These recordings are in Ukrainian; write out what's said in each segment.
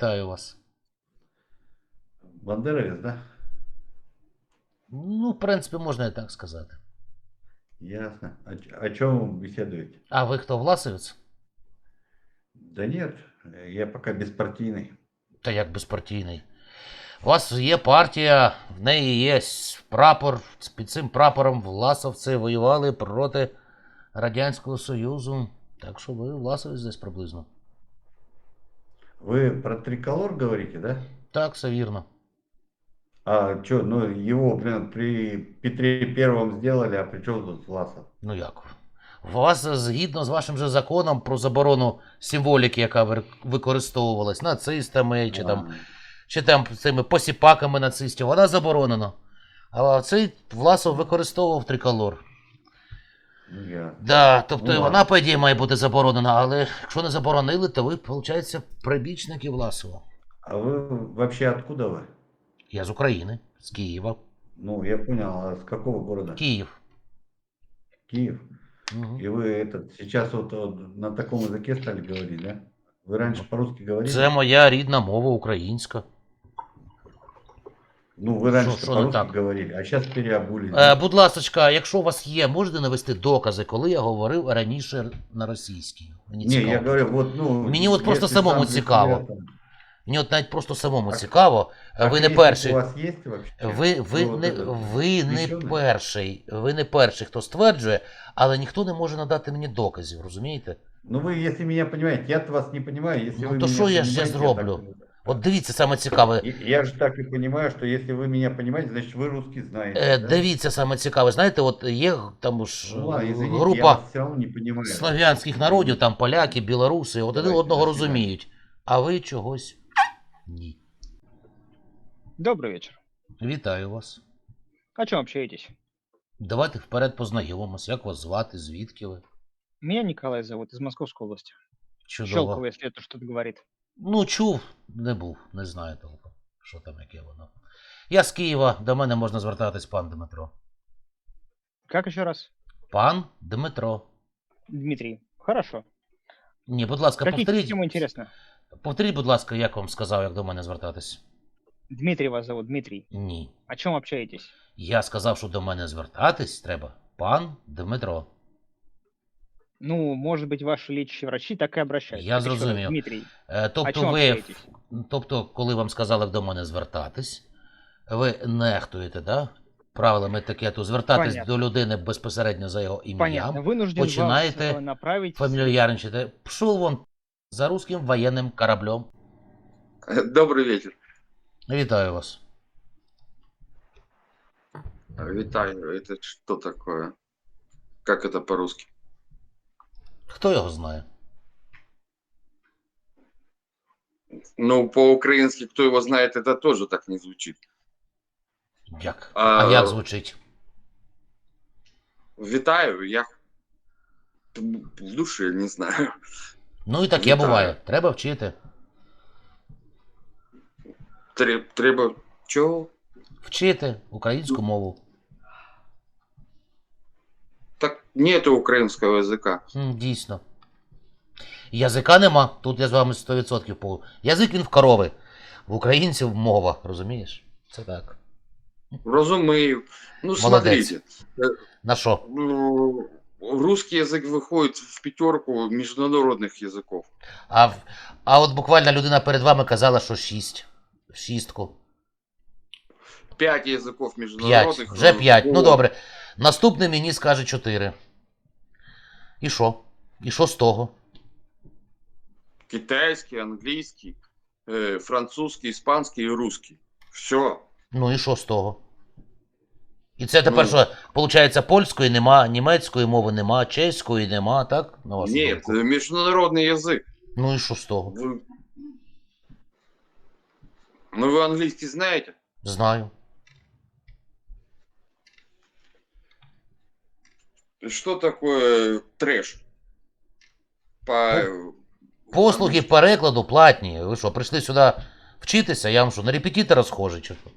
Вітаю вас. Бандеровец, да? Ну, в принципі, можна і так сказати. Ясно. О, о чем вы беседуете? А ви хто, власовець? Да нет, я пока беспартийный. Та як безпартійний. У вас є партія, в неї є прапор. Під цим прапором власовці воювали проти Радянського Союзу. Так що ви власовець десь приблизно. Вы про триколор говорите, да? Так, все. А что, ну его, блин, при Петре Первом сделали, а при чем тут Власов? Ну як? Вас згідно з вашим же законом про заборону символіки, яка використовувалась нацистами чи там чи там цими посіпаками нацистів, вона заборонена. А цей Власов використовував триколор. ну, я. Да, тобто Ну, і ладно. вона, по ідеї, має бути заборонена, але якщо не заборонили, то ви, виходить, прибічники Власова. А вы вообще откуда вы? Я з України, з Києва. Ну, я понял, а с какого города? Київ. Киев. Мгм. И вы этот сейчас вот, вот на таком языке стали говорить, да? Вы раньше по-русски говорили? Це моя рідна мова українська. Ну, вы раньше Шо- шо не по-русски так? говорили, а сейчас переобулись. Е, да? будь ласка, якщо у вас є, можете навести докази, коли я говорив раніше на російській. Мені Не, цікаво. я говорю, вот, ну... Мені от просто если самому сам для цікаво. себя там- Мені от навіть просто самому А- цікаво. а ви не Facebook перший. у вас есть вообще? Ви, ви, Ну, вот не, этот, ви не включений? перший, ви не перший, хто стверджує, але ніхто не може надати мені доказів, розумієте? Ну вы, если меня понимаете, я-то вас не понимаю, если Ну, вы то меня шо я ж понимаете, я так- зроблю? От дивіться саме цікаве. И- Я же так и понимаю, что если вы меня понимаете, значит вы русский знаете. Е, да? Дивіться саме цікаве. Знаєте, от є там ж Ну ладно, извините, я група вас все равно не понимаю. слав'янських народів, там поляки, білоруси, от один Давайте, одного до свидання. розуміють, а ви чогось ні. Добрый вечер. Вітаю вас. О чем общаетесь? Давайте вперед познайомимось, як вас звати, звідки ви? Меня Николай зовут, из Московской области. Чудово. Щелково, если это что-то говорит. Ну, чув, не був, не знаю толком, що там, яке воно. Я з Києва, до мене можна звертатись пан Дмитро. Как еще раз? Пан Дмитро. Дмитрий. Хорошо. Ні, будь ласка, Какие повторіть. темы интересно? Повторіть, будь ласка, як вам сказав, як до мене звертатись. Дмитрий вас зовут, Дмитрий. Ні. О чем общаетесь? Я сказав, що до мене звертатись треба. Пан Дмитро. Ну, может быть, ваши лечащие врачи так и обращаются. Я Так еще раз, зрозумів. Дмитрий, Е, о Тобто чем ви, общаетесь? тобто, коли вам сказали до мене звертатись, ви нехтуєте, да? Правилами етикету звертатись Понятно. до людини безпосередньо за його ім'ям. Понятно. Вынужден Починаете вас э, направить... фамільярничати. Пшов вон за русським воєнним кораблем. Добрый вечер. Вітаю вас. Витаю, это что такое? Как это по-русски? Хто його знає? Ну, по-украински, кто его знает, это тоже так не звучит. Як? А, А як звучить? Витаю, я в душе не знаю. Ну і таке Вітаю. буває. Треба вчити. Треба... Чего? Вчити українську мову. Так нету украинского языка. М, Дійсно. Язика нема. Тут я з вами 100% по. Язик він в корови. В українців мова, розумієш? Це так. Разумею. Ну, Молодец. смотрите. На що? ну, Русский язык выходит в пятерку международных языков. А, в- а от буквально людина перед вами казала, що 6. Шістку. Пять языков 5. международных. Вже 5. Ну Вот. добре. Наступний мені скаже 4. І що? І що з того? Китайский, английский, э, французский, испанский и русский. Все. Ну і що з того? І це тепер Ну. що, виходить, польської нема, німецької мови нема, чеської нема, так? На вашу Нет, думку? э, международный язык. Ну і що з того? Вы... Ну, вы английский знаете? Знаю. Что такое трэш? По... Послуги перекладу платні. Ви що, прийшли сюди вчитися? Я вам що, на репетитора схожий? Чи що?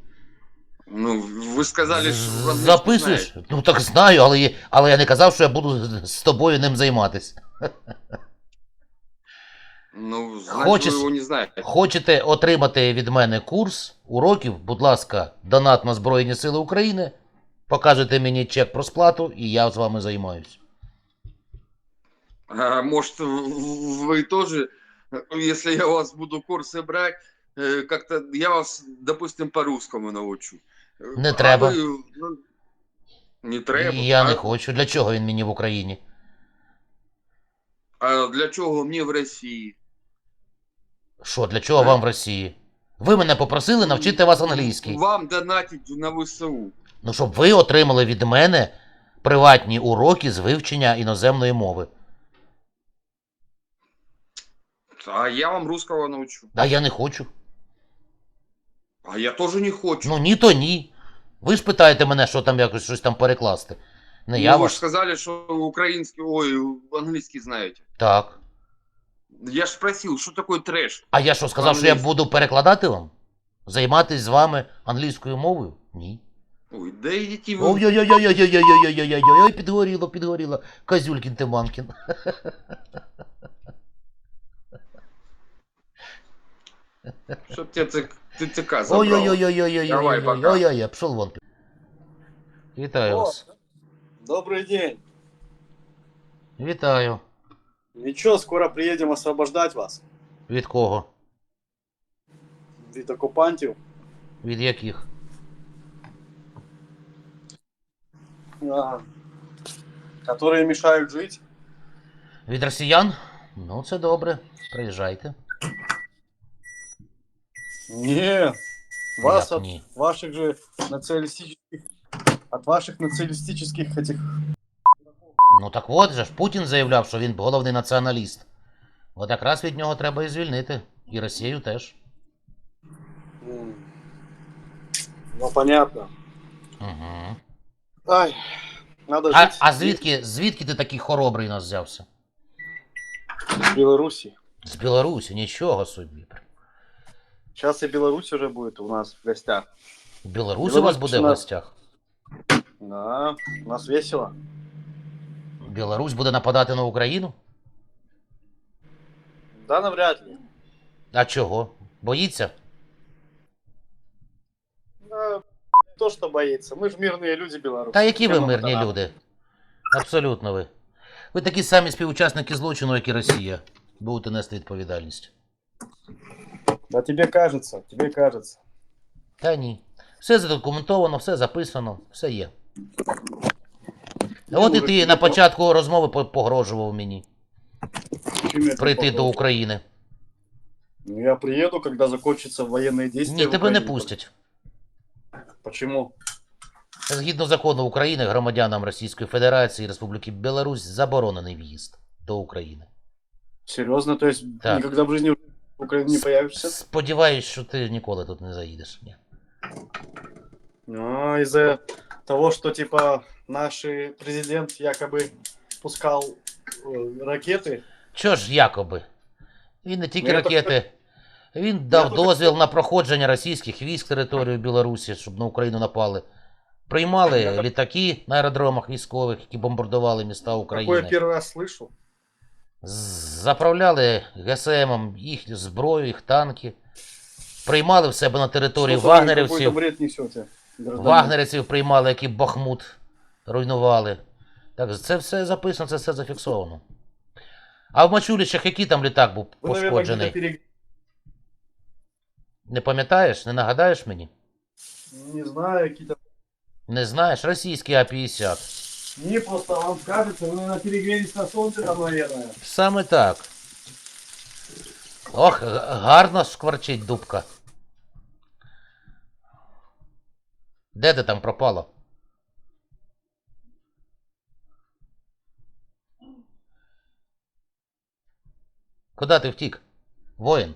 Ну, вы сказали, что вы английский Записуєш? знаете. Ну так знаю, але, я- але я не казав, що я буду з тобою ним займатися. Ну, значит, Хочешь- вы его не знаете. Хочете отримати від мене курс уроків, будь ласка, донат на Збройні Сили України, покажете мені чек про сплату, і я з вами займаюсь. А, может, в- в- вы тоже, э, если я у вас буду курсы брать, э, как-то я вас, допустим, по-русскому научу. Э, Не а треба. ви, ну, не треба. І я а, не хочу. Для чого він мені в Україні? А для чого мені в Росії? Що, для чого вам в Росії? Ви мене попросили навчити вас англійській. Вам донатить на ВСУ. Ну, щоб ви отримали від мене приватні уроки з вивчення іноземної мови. А я вам русского научу. А я не хочу. А я тоже не хочу. Ну ні, то ні. Ви ж питаєте мене, що там якось щось там перекласти. Не Ну, я вы вас. же сказали, что украинский, ой, английский знаете. Так. Я ж спросил, что такое трэш? А я що сказав, що я буду перекладати вам? Займатись з вами англійською мовою? Ні. Ой, да идите вы. Ой-ой-ой-ой-ой-ой-ой-ой-ой, підгоріло, підгоріло. Козюлькін ти мамкін. Чтоб тебе ТЦ ТЦК забрал. Давай, пока. Ой-ой-ой-ой-ой-ой-ой-ой, пшов вон. Вітаю вас. добрый день. Вітаю. Ничего, скоро приедем освобождать вас. Від кого? Від оккупантів. Від яких? Которые мешают жить. Від росіян? Ну, це добре. Приїжджайте. Не, вас Як от ні? ваших же националистических, от ваших националистических этих... Ну так от же ж Путін заявляв, що він головний націоналіст. От якраз від нього треба і звільнити. І Росію теж. м, Ну, понятно. Угу. Ай, надо А, а звідки, звідки ти такий хоробрий нас взявся? в Беларуси. З Білорусі, нічого собі. Сейчас и Беларусь уже будет у нас в гостях. В Білорусі у вас буде в гостях? Да, у нас весело. Білорусь буде нападати на Україну? Да, навряд ли. А чого? Боїться? Да, не то, что боится. Мы же мирные люди белорусы. Та які ви Зачем нам мирні это надо? люди? Абсолютно ви. Ви такі самі співучасники злочину, як і Росія. Будете нести відповідальність. Да тебе кажется, тебе кажется. Та ні. Все задокументовано, все записано, все є. А от і Ну, ти ви- на початку розмови по- погрожував мені Чем я прийти тебе до похож? України. Ну, я приеду, когда закончатся военные действия. Ні, в тебе не Украине. пустять. Почему? Згідно закону України, громадянам Російської Федерації і Республіки Білорусь заборонений в'їзд до України. Серьезно? То есть Так. никогда в жизни в Украине не появишься? Сподіваюсь, що ти ніколи тут не заїдеш. Ні. Ну, из-за того, что, типа, наш президент якобы пускал э, ракеты. Чого ж якоби? Він не тільки Ну, я ракети. Він дав тільки- дозвіл на проходження російських військ територію Білорусі, щоб на Україну напали. Приймали Я так- літаки на аеродромах військових, які бомбардували міста Такое України. первый раз слышу. З- Заправляли ГСМом їхню зброю, їх танки. Приймали в себе на території Что-то вы какой-то вагнерівців. бред несете. гражданин. Вагнерівців приймали, які Бахмут руйнували. Так, це все записано, це все зафіксовано. А в Мачулічах який там літак був Вы, наверное, пошкоджений? Не пам'ятаєш, не нагадаєш мені? Не знаю, какие-то... Не знаєш, російський А-50. Не, просто вам кажется, вы, наверное, перегрелись на солнце там, наверное. Саме так. Ох, г- гарно шкварчить дубка. Де ти там пропала? Куди ти втік? Воїн.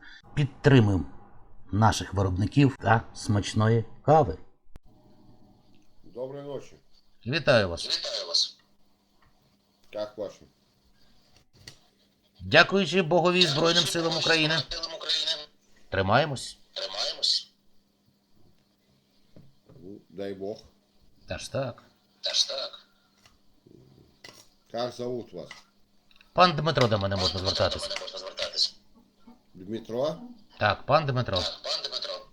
Підтримуємо наших виробників та смачної кави. Доброй ночи. Вітаю вас! Вітаю вас. Как ваши? Дякуючи Богові Збройним силам України. Силам України. Тримаємось. Тримаємось. Ну, дай бог. Та ж так. Теж так. Как зовут вас? Пан Дмитро до мене можна звертатись. Мене можна звертатись. Дмитро? Так, пан Дмитро. Пан Дмитро.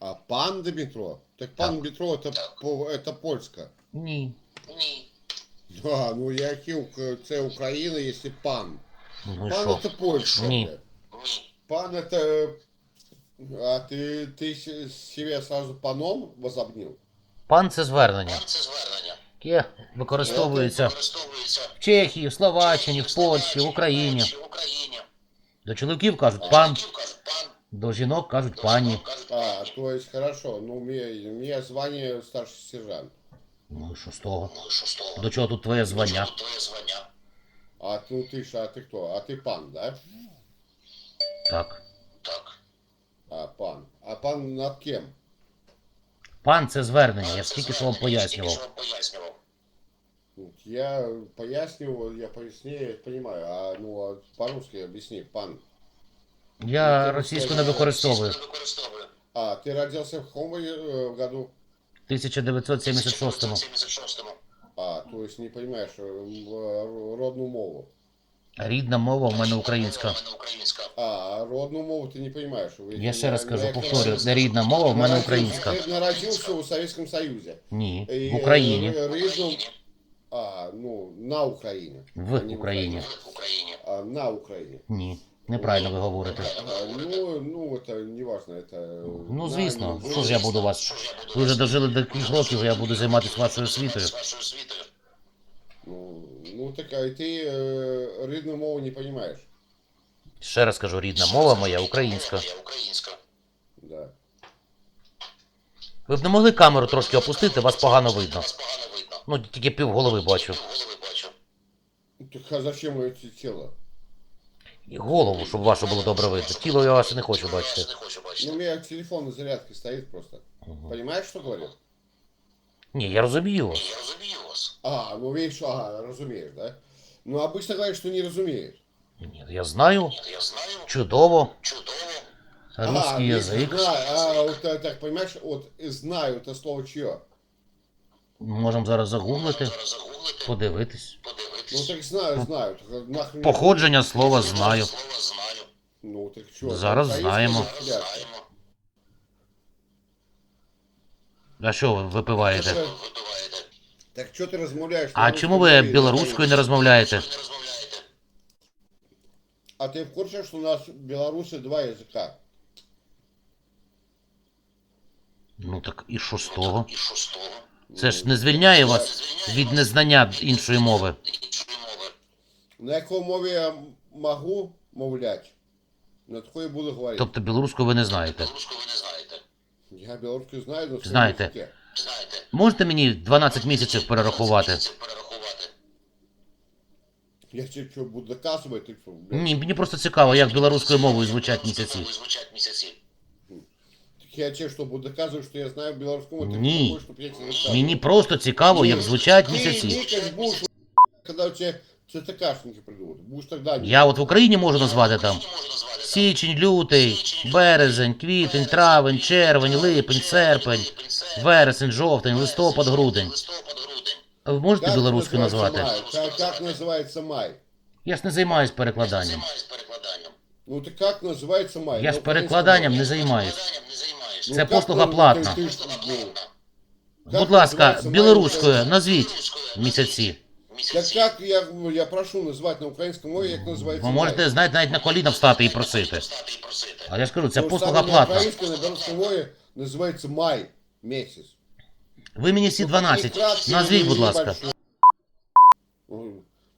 А пан Дмитро? Так пан Дмитро это, по- это польска. Ні. Ні. Да, ну який ук- це Україна, якщо пан. Ну і Пан що? это Польша. Ні. блядь. Ні. Пан это... А ты, ты се- себя сразу паном возобнил? Пан це звернення, Пан це звернення. яке використовується Використовується в Чехії, в Словаччині, в Польщі, в Україні. в Україні. До чоловіків кажуть пан, Чоловіків кажуть пан. до жінок кажуть пані. Кажуть А, то есть хорошо. Ну, мне, мне звание старший сержант. Ну і що з того? ну, що з того? До чого тут твоє звання? Що Твоє звання. А ну ты ж, а ты кто? А ты пан, да? Так. Так. А, пан. А пан над кем? Пан це звернення, я ж тільки що вам пояснював. Тільки що вам пояснював. Ну, Я пояснил, я пояснее понимаю. А ну а по-русски объясни, пан. Я російську не використовую. Не використовую. А, ты родился в каком э, году? В 1976-му. 76-му. А, то есть не понимаешь э, м, родную мову. Рідна мова в мене українська. Мова в мене українська. А, родную мову ты не понимаешь. Вы- Я ще раз на- кажу, на- повторюю, не рідна мова в мене Народился- українська. Ты народился в Советском Союзе. Ні. И, В Україні. э, рідну- А, ну, на Украине. В а не Україні. В Україні. А, на Украине. Ні. Неправильно ви говорите. А, ну, ну, это не важно, это... Ну, на- звісно, ну, що ж я буду вас. Що ж я буду Ви вже вас- дожили до кількох років, я буду займатися вашою освітою. з вашою освітою? Ну, ну так, а ты э, рідну мову не понимаешь. Ще раз кажу, рідна мова моя українська. Я українська. Да. Ви б не могли камеру трошки опустити, вас погано видно. Вас погано видно. Ну, тільки пів голови бачу. Голови бачу. Так а зачем это тело? І голову, щоб вашу було добре видно. Тіло я ваше не хочу Я бачити. не хочу Ну, бачити. у меня телефон на зарядке стоит просто. Мгм. Понимаешь, что говорю? Ні, я розумію Ні, вас. я розумію вас. А, ну видишь, ага, разумеешь, да? Ну, обычно говорят, что не разумеешь. Ні, я знаю. Я знаю. Чудово. Чудово. Русский а, язик. Знаю, а, вот так, так, понимаешь, вот знаю, это слово чье? Можемо зараз загуглити, Зараз загуглити, подивитись. Ну, подивитись. так знаю, знаю. Так, нахрен... Походження слова знаю. Слово знаю. Ну, так что? Зараз знаємо. Зараз знаємо. А що ви випиваєте? Випиваєте. Так что ты размовляешь? А чому ви білоруською не розмовляєте? Не розмовляєте. А ты в курсе, что у нас в Беларуси два языка? Ну так і що з того? І що з того? Це ж не звільняє вас від незнання іншої мови. На якій мові я можу мовлять, на такой буду говорити. Тобто білоруську ви не знаєте. Я білоруську знаю, но Знаєте. Знаєте. Можете мені 12 місяців перерахувати? Я тебе что, буду что, блядь? Ні, мені просто цікаво, як білоруською мовою звучать місяці Мовою звучать місяці. Так я тебе что, буду доказывать, что я знаю белорусскую мову? Ты Не. кто такой, чтоб я тебе доказывал? Мені просто цікаво, як звучать Ты місяці. никак будешь, когда у тебя ЦТКшники придут. Будешь тогда... не- Я от в Україні можу назвати там Можу назвати січень, лютий, березень, квітень, травень, червень, липень, серпень, вересень, жовтень, листопад, грудень. листопад, грудень. А ви можете Как білоруською называется назвати? май? Как, как называется май? Я ж не займаюсь перекладанням. Займаюсь перекладанням. Ну ты как называется май? Я На ж украинском перекладанням не мове. займаюсь. Це как послуга ты- платна. ты- ты- ну, Будь Як ласка, називається білоруською май? назвіть місяці. Так Місяці. как я, я прошу назвать на украинском мове, как называется Ви можете, знаєте, навіть на коліна встати і просити. Встати і просити. А я ж кажу, це То ж послуга саме На платна. украинском, на белорусском мове называется май месяц. Ви мені всі Ну, 12. краткий, Назвіть, ну, будь ласка. небольшой. Ой,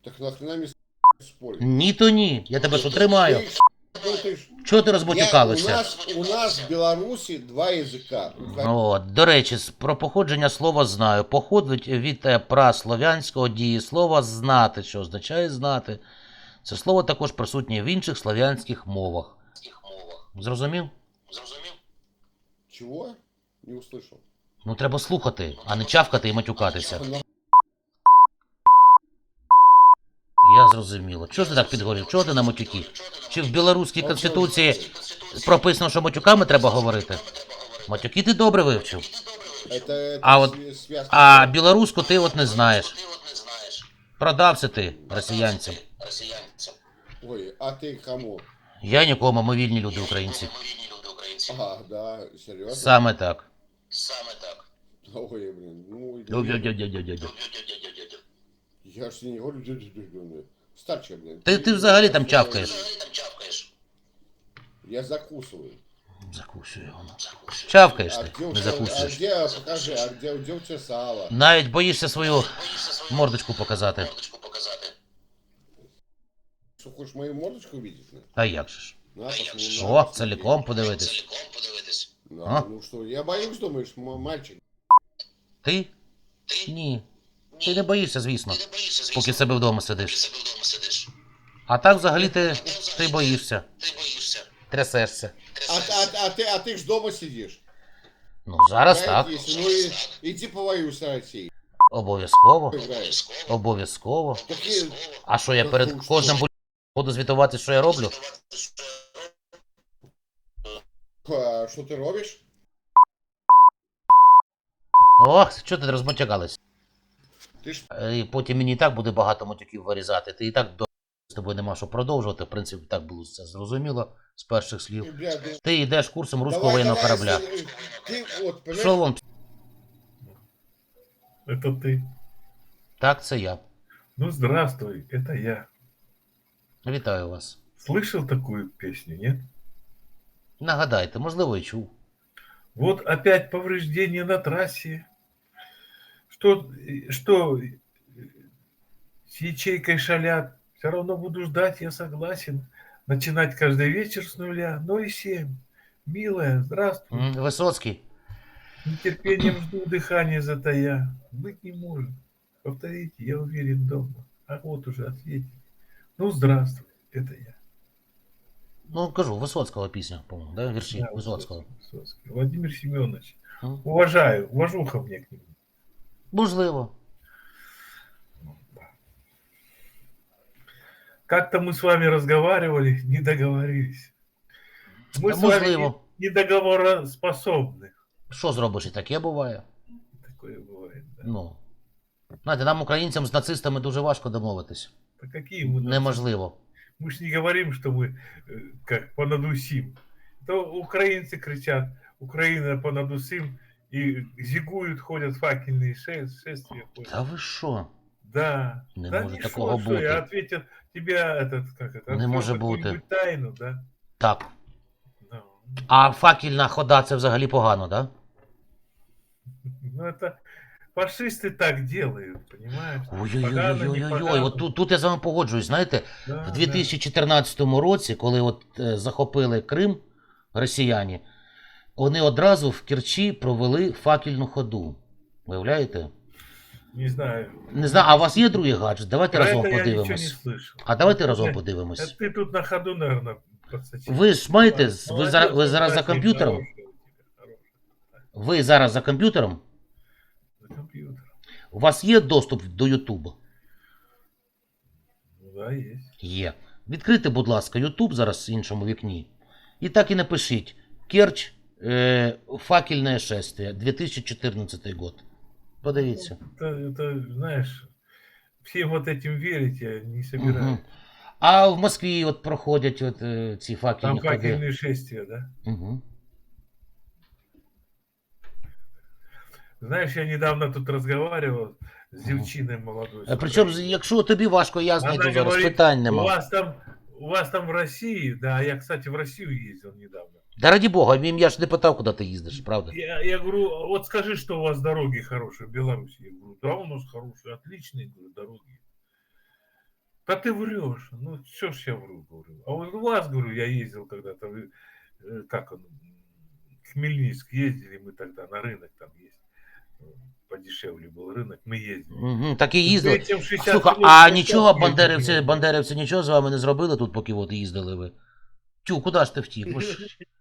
Так нахрена мне с- спорить? Ні, то ні. Я тебе що тримаю? Ты ж- ну, ты ж- Чого ти Я, у, нас, у нас в Беларуси два языка. От, до речі, про походження слова знаю. Походить від е, праслов'янського дієслова знати, що означає знати. Це слово також присутнє в інших слов'янських мовах. Мовах. Зрозумів? Зрозумів? Чего? Не услышал. Ну треба слухати, а не чавкати і матюкатися. Ну, Я зрозуміло. Чого ж ти так підгорів? Чого ти на матюки? Чи в білоруській конституції прописано, що матюками треба говорити? Матюки ти добре вивчив. Это, это А вот- свя- связка. А білоруську ти от не знаєш. Ти от не знаєш Продався ти росіянцям. росіянцям. Ой, а ты кому? Я нікому, ми вільні люди українці. Ми вільні люди українці. Ага, да, серьезно? Саме так. Саме так. Ой, блин, ну... Я ж не говорю, дю-дю-дю-дю. Старче, блин. Ти- ти взагалі там чавкаєш. Я закусываю. Закусую воно. Чавкаєш А ти, не тебя- а закусуєш. где, покажи, а где, где у тебя сало? Навіть боїшся свою мордочку показати. Что, хочешь мою мордочку видеть? А як же ж? на, посмотри, на, О, посмотри. подивитись. На, А? Ну что, я боюсь, думаешь, м- мальчик? Ти? Ти? Ні. Ти не боїшся, звісно, Ти не боїшся, звісно, поки в себе вдома поки сидиш. себе вдома сидиш. А так взагалі ти, ти боїшся, Ти боїшся. трясешся. А, а, а, ты, а ты ж дома сидишь. Ну, зараз так. Боитесь? Ну и иди повоюй с Россией. Обов'язково. Играешь. Обов'язково. Какие... А що я перед кожним бу- буду звітувати, що я роблю? А, что ты робишь? О, що ти розмотягались? Ти ж Е, І потім мені і так буде багато мотюків вирізати. Ти і так до з тобою нема що продовжувати. В принципі, так було це зрозуміло з перших слів. бля, ну, Ти йдеш курсом руського давай, воєнного давай, корабля. если Ты вот, понимаешь, Що вам? Это ты. Так, це я. Ну, здравствуй, это я. Вітаю вас. Слышал такую песню, нет? Нагадайте, можливо, і чув. Вот опять повреждение на трассе. Что, что э, с ячейкой шалят. Все равно буду ждать, я согласен. Начинать каждый вечер с нуля. Ну и семь. Милая, здравствуй. М, Висоцький. С нетерпением жду дыхания затая. Быть не может. Повторите, я уверен дома. А вот уже ответите. Ну, здравствуй, это я. Ну, кажу, Висоцького пісня, по-моєму, да? Вірші Да, Висоцького. Высоцкий. Владимир Семенович. М, Уважаю, уважуха мне к нему. Можливо. Как-то мы с вами разговаривали, не договорились. Мы Та с вами можливо. не- недоговороспособны. Що зробиш, і таке буває. Такое бывает, да. Ну. Знаєте, нам, українцям, з нацистами дуже важко домовитись. Да какие мы... нацисты? Неможливо. Мы ж не говорим, что мы э, как понадусим. То украинцы кричат, Украина понадусим, и зигуют, ходят факельные ше- шествия. ходят. Та ви що? Да. Не да може не такого шо, шо, Я бути. ответил, тебя этот, как это, Не открыл може бути. какую-нибудь тайну, да? Так. Ну, А факільна хода це взагалі погано, да? Ну, это фашисты так делают, понимаешь? Погано, Ой-ой-ой-ой-ой. непогано. От тут, тут я з вами погоджуюсь. Знаєте, Да, в 2014 році, коли от е, захопили Крим росіяни, вони одразу в Керчі провели факільну ходу. Виявляєте? да. Не знаю. Не знаю, а у вас є другий гаджет? Давайте Про разом это я ничего не подивимось. слышал. А давайте разом Э, подивимось. это Ты тут на ходу, наверное, подсочинил. Ви ж маєте, з- ви Молодец, зараз, ви зараз за Василий, комп'ютером? хорошая у тебя, хорошая. Ви зараз за комп'ютером? За компьютер. У вас є доступ до Ютубу? Ну да, есть. Є. Відкрийте, будь ласка, Ютуб зараз в іншому вікні. І так і напишіть. Керч е, факельне шествие 2014 год. Подивіться. Это, это, знаешь, всем вот этим верить я не собираюсь. Мгм. А в Москві от проходять от, е, ці факельні Там ходи. факельные шествия, да? Угу. Знаешь, я недавно тут разговаривал с Мгм. девчиной молодой. Е, с Причому, Украины. якщо тобі важко, я знайду Она зараз говорит, питань у нема. вас там, у вас там в России, да, я, кстати, в Россию ездил недавно. Да раді Бога, я ж не питав, куди ти їздиш, правда? Я, я говорю, вот скажи, что у вас дороги хорошие в Беларуси. Я говорю, да, у нас хорошие, отличные говорю, дороги. Да ты врешь. Ну, что ж я вру, говорю. А вот у вас, говорю, я ездил когда-то, вы, э, как он, м, в Хмельницк ездили мы тогда, на рынок там есть. э, Подешевле был рынок, мы ездили. Угу, так і їздили. Этим 60 Слухай, километров а нічого ездили. бандерівці, бандерівці нічого з вами не зробили тут, поки от їздили ви? Тю, куди ж ти втік?